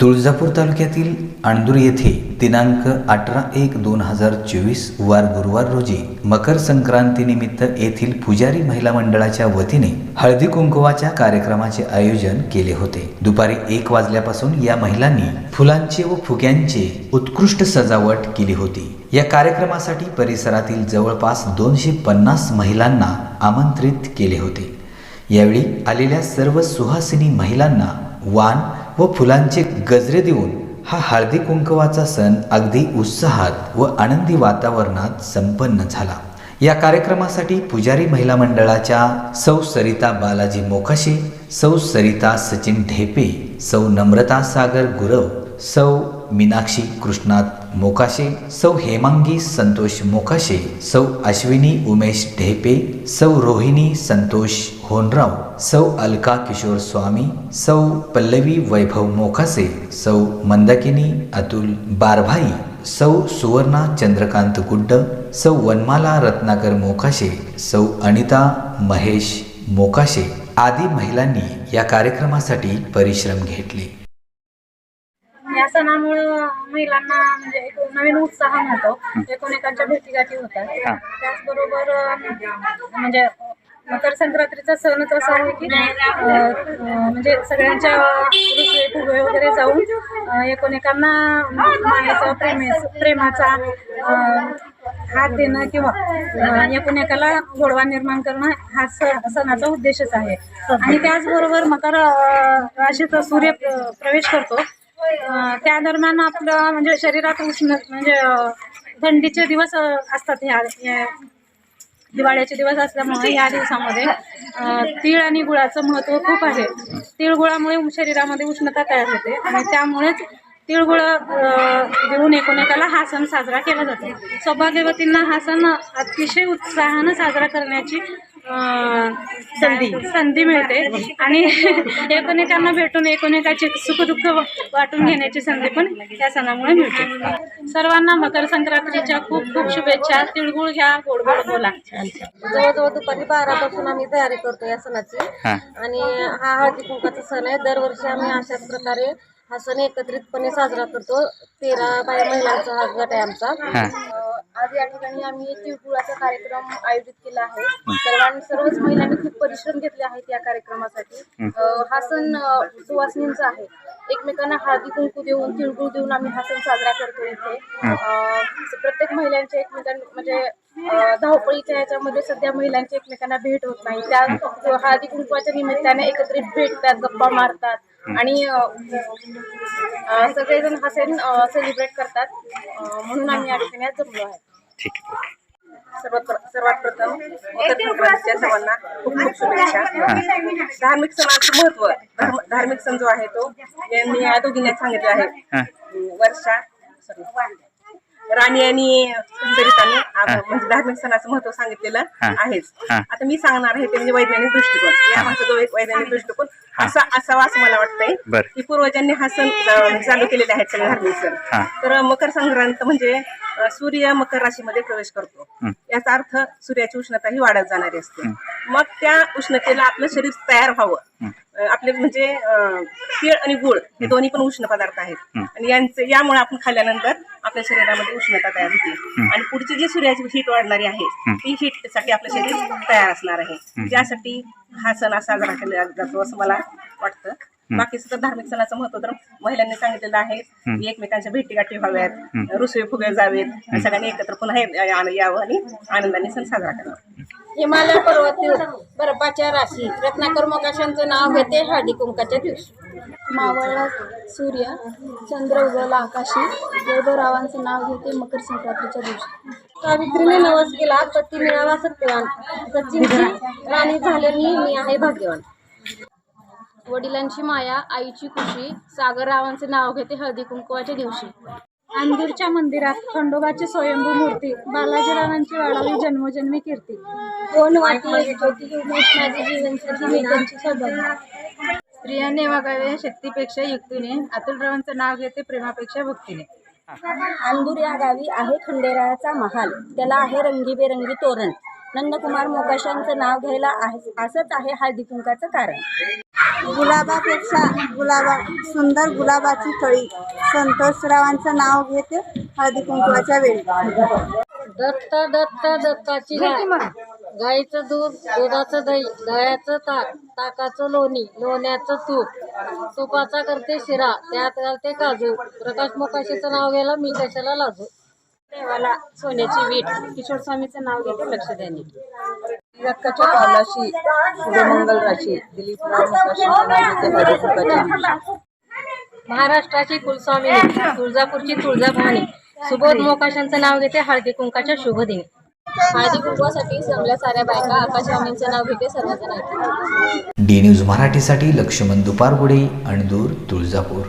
तुळजापूर तालुक्यातील अणदूर येथे दिनांक अठरा एक दोन हजार चोवीस वार गुरुवार रोजी मकर संक्रांतीनिमित्त येथील पुजारी महिला मंडळाच्या वतीने हळदी कुंकवाच्या कार्यक्रमाचे आयोजन केले होते. दुपारी एक वाजल्यापासून या महिलांनी फुलांचे व फुग्यांचे उत्कृष्ट सजावट केली होती. या कार्यक्रमासाठी परिसरातील जवळपास दोनशे पन्नास महिलांना आमंत्रित केले होते. यावेळी आलेल्या सर्व सुहासिनी महिलांना वाण व फुलांचे गजरे देऊन हा हळदी कुंकवाचा सण अगदी उत्साहात व आनंदी वातावरणात संपन्न झाला. या कार्यक्रमासाठी पुजारी महिला मंडळाच्या सौ सरिता बालाजी मोकाशे सौ सरिता सचिन ढेपे सौ नम्रता सागर गुरव सौ मीनाक्षी कृष्णात मोकाशे सौ हेमांगी संतोष मोकाशे सौ अश्विनी उमेश ढेपे सौ रोहिणी संतोष होनराव सौ अलका किशोर स्वामी सौ पल्लवी वैभव मोकासे सौ मंदाकिनी अतुल बारभाई सौ सुवर्णा चंद्रकांत गुड्ड सौ वनमाला रत्नाकर मोकाशे सौ अनिता महेश मोकाशे आदी महिलांनी या कार्यक्रमासाठी परिश्रम घेतले. या सणामुळं महिलांना म्हणजे एक नवीन उत्साह मिळतो. एकमेकांच्या भेटीगाठी होतात. त्याचबरोबर म्हणजे मकर संक्रांतीचा सणच असा आहे की म्हणजे सगळ्यांच्या रुसवे फुगे वगैरे जाऊन एकोणेकांना मायाचा प्रेमे प्रेमाचा हात देणं किंवा अं, गोडवा निर्माण करणं हा सणाचा उद्देशच आहे. आणि त्याचबरोबर मकर राशीचा सूर्य प्रवेश करतो. त्या दरम्यान आपलं म्हणजे शरीरात उष्ण म्हणजे थंडीचे दिवस असतात ह्या दिवाळ्याचे दिवस असल्यामुळे या दिवसामध्ये तीळ आणि गुळाचं महत्त्व खूप आहे. तिळगुळामुळे शरीरामध्ये उष्णता तयार होते आणि त्यामुळेच तिळगुळ देऊन एकोणेकाला हा सण साजरा केला जातो. सौभाग्यवतींना हा सण अतिशय उत्साहानं साजरा करण्याची संधी संधी मिळते. आणि एकमेकांना भेटून एकमेकाचे सुखदुःख वाटून घेण्याची संधी पण या सणामुळे मिळते. सर्वांना मकर संक्रांतीच्या खूप खूप शुभेच्छा. तिळगुळ घ्या गोड गोड बोला. जवळजवळ दुपारी बारापासून आम्ही तयारी करतो या सणाची. आणि हा हळदी कुंकाचा सण आहे. दरवर्षी आम्ही अशाच प्रकारे हा सण एकत्रितपणे साजरा करतो. तेरा बाय महिलांचा हा गट आहे आमचा. आज या ठिकाणी आम्ही तिळगुळाचा कार्यक्रम आयोजित केला आहे. सर्वांनी सर्वच महिलांनी खूप परिश्रम घेतले आहेत या कार्यक्रमासाठी. अं, हा सण अं, सुवासिनींचा आहे. एकमेकांना हळदी कुंकू देऊन तिळगुळ देऊन आम्ही हा सण साजरा करतो इथे. अं, प्रत्येक महिलांच्या एकमेकां म्हणजे अं, धावपळीच्या ह्याच्यामध्ये सध्या महिलांची एकमेकांना भेट होत नाही. त्या हळदी कुंकवाच्या निमित्ताने एकत्रित भेटतात गप्पा मारतात. आणि सगळेजण हा सण सेलिब्रेट करतात. म्हणून आम्ही या ठिकाणी आज जमलो आहे ठीक आहे. सर्वात प्र- सर्वात प्रथम मकर संक्रांतीच्या सर्वांना खूप खूप शुभेच्छा. धार्मिक सणाचं महत्त्व धर्म धार्मिक सण जो आहे तो यांनी या दोघींनी सांगितलं आहे. वर्षा राणी आणि सरिताने आ- म्हणजे धार्मिक सणाचं महत्त्व सांगितलेलं आहेच. आता मी सांगणार आहे ते म्हणजे वैज्ञानिक दृष्टिकोन. या जो एक वैज्ञानिक दृष्टिकोन असा असावा असं मला वाटतंय. बरं. की पूर्वजांनी हा सण अ, चालू केलेले आहेत सगळे धार्मिक सण. हा. तर मकर संक्रांत म्हणजे अ, सूर्य मकर राशीमध्ये प्रवेश करतो. याचा अर्थ सूर्याची उष्णता ही वाढत जाणारी असते. मग त्या उष्णतेला आपलं शरीर तयार व्हावं. आपले म्हणजे तीळ आणि गुळ हे दोन्ही पण उष्ण पदार्थ आहेत. आणि यांचे यामुळे आपण खाल्ल्यानंतर आपल्या शरीरामध्ये उष्णता तयार होते. आणि पुढची जी सूर्याची हीट वाढणारी आहे ती हीटसाठी आपलं शरीर तयार असणार आहे. त्यासाठी हा सण साजरा केला जातो असं मला वाटतं. बाकी सुद्धा धार्मिक सणाचं महत्त्व तर महिलांनी सांगितलेलं आहे. की एकमेकांच्या भेटीगाठी व्हाव्यात रुसवे फुगे जावेत. सगळ्यांनी एकत्र पुन्हा यावं आणि आनंदाने सण साजरा करावा. हिमालय पर्वतील बर्फाच्या राशी. रत्नाकर मोकाशांचं नाव घेते हळदी कुंकाच्या दिवशी. मावळला सूर्य चंद्र उगवला आकाशी. वैभवरावांचं नाव घेते मकर संक्रांतीच्या दिवशी. सावित्रीने नवस केला पती मिळावा सत्यवान. सचिनची राणी झालेली मी आहे भाग्यवान. वडिलांची माया आईची खुशी सागररावांचे नाव घेते हळदी कुंकवाच्या दिवशी. अंदूरच्या मंदिरात खंडोबाची स्वयंभू मूर्ती बालाजीरावांची वाढावी जन्मोजन्मी कीर्ती. कोण वाटी ज्योती उमेश माझी जीवनसाथी मी त्यांची सौभाग्य स्त्रियांनी वागावे शक्तीपेक्षा युक्तीने अतुलरावांचं नाव घेते प्रेमापेक्षा भक्तीने. अंदूर या गावी आहे खंडेरायाचा महाल. त्याला आहे रंगीबेरंगी तोरण. नंदकुमार मोकाशांचं नाव घ्यायला आहे असंच आहे हळदी कुंकाचं कारण. गुलाबापेक्षा गुलाबा सुंदर गुलाबाची कळी संतोषरावांचं नाव घेते हळदी कुंकवाच्या वेळी. दत्त दत्त दत्ताची गाय. गाईचं दूध दुधाचं दही दह्याचं ताक ताकाचं लोणी लोण्याचं तूप. तुपाचा करते शिरा त्यात घालते काजू. प्रकाश मोकाशीचं नाव घ्यायला मी कशाला लाजू? देवाला सोन्याची वीट. किशोर स्वामीचं नाव घेते लक्ष द्यानी पावलाशी शुभमंगल राशी महाराष्ट्राची कुलस्वामी तुळजापूरची तुळजाभवानी. सुबोध मोकाशांचं नाव घेते हळदी कुंकाच्या शुभ दिनी. हळदी कुंकवासाठी जमल्या साऱ्या बायका आकाशवाणींचं नाव घेते सर्वजण डी न्यूज मराठीसाठी लक्ष्मण दुपारगुडे अणदूर तुळजापूर.